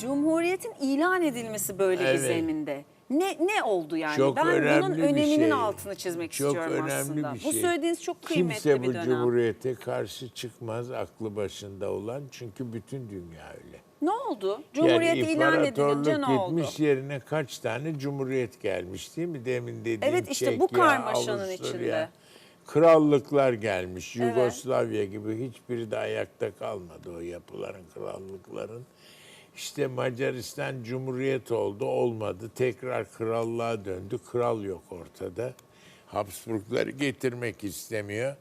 Cumhuriyetin ilan edilmesi böyle bir Evet. zeminde. Ne ne oldu yani? Çok ben bunun bir öneminin şey. altını çizmek Çok istiyorum önemli aslında. bir Bu şey. söylediğiniz çok kıymetli Kimse bir bu dönem. cumhuriyete karşı çıkmaz aklı başında olan çünkü bütün dünya öyle. Ne oldu? Cumhuriyet yani ilan edilince ne oldu? gitmiş yerine kaç tane cumhuriyet gelmiş değil mi? Demin dediğim Evet, işte bu Çekya, karmaşanın Avusturya, içinde. Krallıklar gelmiş. Evet. Yugoslavya gibi hiçbiri de ayakta kalmadı o yapıların, krallıkların. İşte Macaristan cumhuriyet oldu, olmadı. Tekrar krallığa döndü. Kral yok ortada. Habsburgları getirmek istemiyor.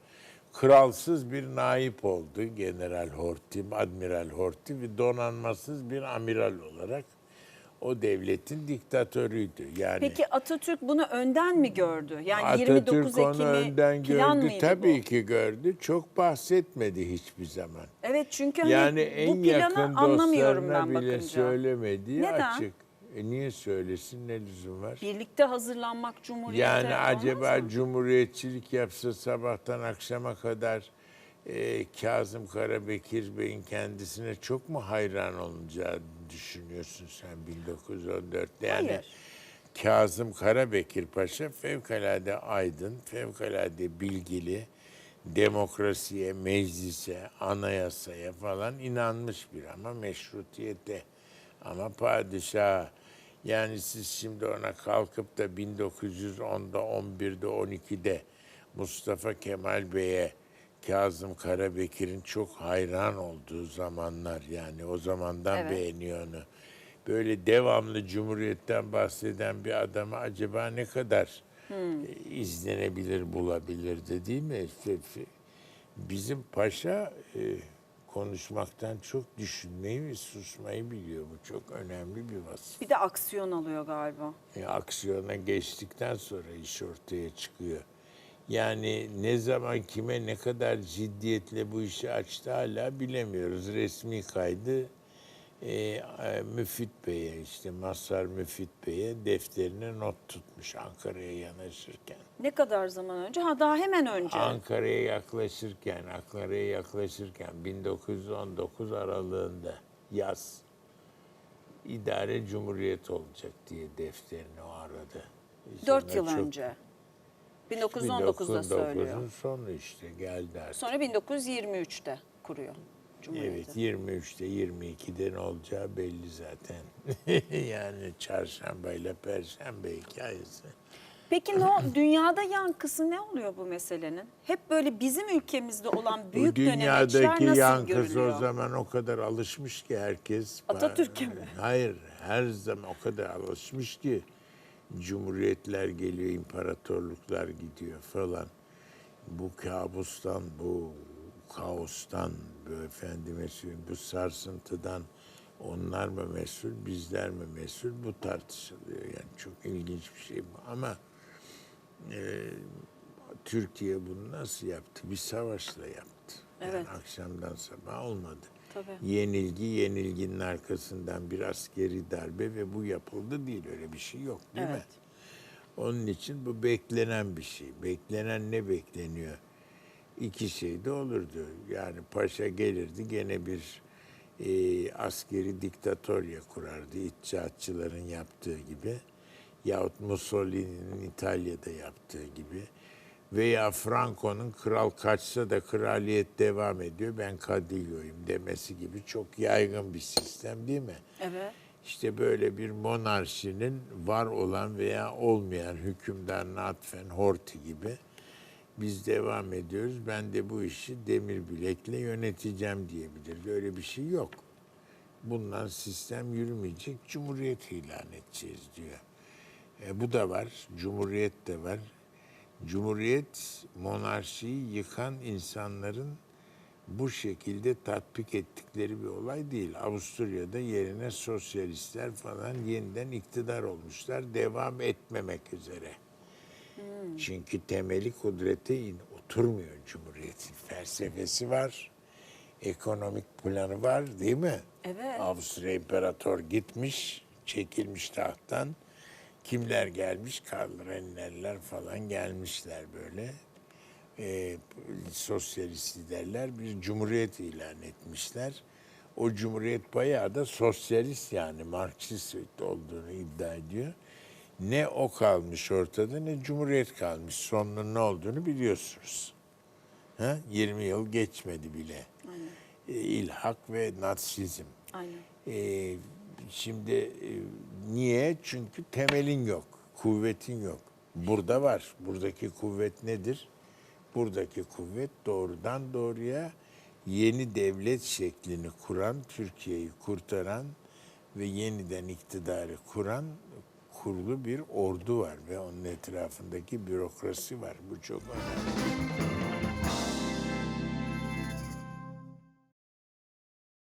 Kralsız bir naip oldu General Horthy, Admiral Horthy ve donanmasız bir amiral olarak o devletin diktatörüydü. Yani Peki Atatürk bunu önden mi gördü? Yani Atatürk 29 onu Ekim'i önden plan gördü. mıydı Tabii bu? ki gördü. Çok bahsetmedi hiçbir zaman. Evet çünkü hani Yani bu en planı yakın anlamıyorum ben dostlarına bile bakınca. söylemediği Neden? açık. E niye söylesin ne lüzum var? Birlikte hazırlanmak Cumhuriyet'e Yani olmaz acaba mı? cumhuriyetçilik yapsa sabahtan akşama kadar e, Kazım Karabekir Bey'in kendisine çok mu hayran olacağı düşünüyorsun sen 1914'te? Yani Hayır. Kazım Karabekir Paşa fevkalade aydın, fevkalade bilgili, demokrasiye, meclise, anayasaya falan inanmış bir ama meşrutiyete. Ama padişah yani siz şimdi ona kalkıp da 1910'da, 11'de, 12'de Mustafa Kemal Bey'e Kazım Karabekir'in çok hayran olduğu zamanlar yani o zamandan Evet. beğeniyor onu. Böyle devamlı Cumhuriyet'ten bahseden bir adama acaba ne kadar Hmm. e, izlenebilir, bulabilirdi değil mi? Bizim paşa e, konuşmaktan çok düşünmeyi ve susmayı biliyor. Bu çok önemli bir vasıf. Bir de aksiyon alıyor galiba. E, aksiyona geçtikten sonra iş ortaya çıkıyor. Yani ne zaman kime ne kadar ciddiyetle bu işi açtı hala bilemiyoruz. Resmi kaydı e, e, Müfit Bey'e işte Mazhar Müfit Bey'e defterine not tutmuş Ankara'ya yanaşırken. Ne kadar zaman önce? Ha daha hemen önce. Ankara'ya yaklaşırken, Ankara'ya yaklaşırken 1919 aralığında yaz idare cumhuriyet olacak diye defterini o aradı. Dört yıl çok- önce. 1919'da söylüyor. 1919'un sonu işte geldi artık. Sonra 1923'te kuruyor Cumhuriyeti. Evet 23'te 22'de ne olacağı belli zaten. yani çarşamba ile perşembe hikayesi. Peki ne o- dünyada yankısı ne oluyor bu meselenin? Hep böyle bizim ülkemizde olan büyük Bu dönemeçler dünyadaki nasıl yankısı görülüyor? o zaman o kadar alışmış ki herkes. Atatürk'e mi? Hayır, her zaman o kadar alışmış ki cumhuriyetler geliyor, imparatorluklar gidiyor falan. Bu kabustan, bu kaostan, bu efendime bu sarsıntıdan onlar mı mesul, bizler mi mesul bu tartışılıyor. Yani çok ilginç bir şey bu. Ama e, Türkiye bunu nasıl yaptı? Bir savaşla yaptı. Yani Evet. akşamdan sabah olmadı. Tabii. Yenilgi, yenilginin arkasından bir askeri darbe ve bu yapıldı değil. Öyle bir şey yok değil mi? Evet. Onun için bu beklenen bir şey. Beklenen ne bekleniyor? İki şey de olurdu. Yani paşa gelirdi gene bir e, askeri diktatorya kurardı. İttihatçıların yaptığı gibi. Yahut Mussolini'nin İtalya'da yaptığı gibi. Veya Franco'nun kral kaçsa da kraliyet devam ediyor. Ben Cadillo'yum demesi gibi çok yaygın bir sistem değil mi? Evet. İşte böyle bir monarşinin var olan veya olmayan hükümdarına atfen Horthy gibi biz devam ediyoruz. Ben de bu işi demir bilekle yöneteceğim diyebilir. Öyle bir şey yok. Bundan sistem yürümeyecek. Cumhuriyet ilan edeceğiz diyor. E, bu da var. Cumhuriyet de var. Cumhuriyet monarşiyi yıkan insanların bu şekilde tatbik ettikleri bir olay değil. Avusturya'da yerine sosyalistler falan yeniden iktidar olmuşlar devam etmemek üzere. Çünkü temeli kudrete in- oturmuyor Cumhuriyet'in. Felsefesi var, ekonomik planı var değil mi? Evet. Avusturya İmparator gitmiş, çekilmiş tahttan. Kimler gelmiş? Karl Rennerler falan gelmişler böyle. Ee, sosyalist liderler bir cumhuriyet ilan etmişler. O cumhuriyet bayağı da sosyalist yani Marksist olduğunu iddia ediyor. Ne o kalmış ortada ne cumhuriyet kalmış. Sonunun ne olduğunu biliyorsunuz. Ha? 20 yıl geçmedi bile. E, İlhak ve Natsizm. Aynen. Ee, şimdi e, niye? Çünkü temelin yok, kuvvetin yok. Burada var. Buradaki kuvvet nedir? Buradaki kuvvet doğrudan doğruya yeni devlet şeklini kuran, Türkiye'yi kurtaran ve yeniden iktidarı kuran kurulu bir ordu var ve onun etrafındaki bürokrasi var. Bu çok önemli.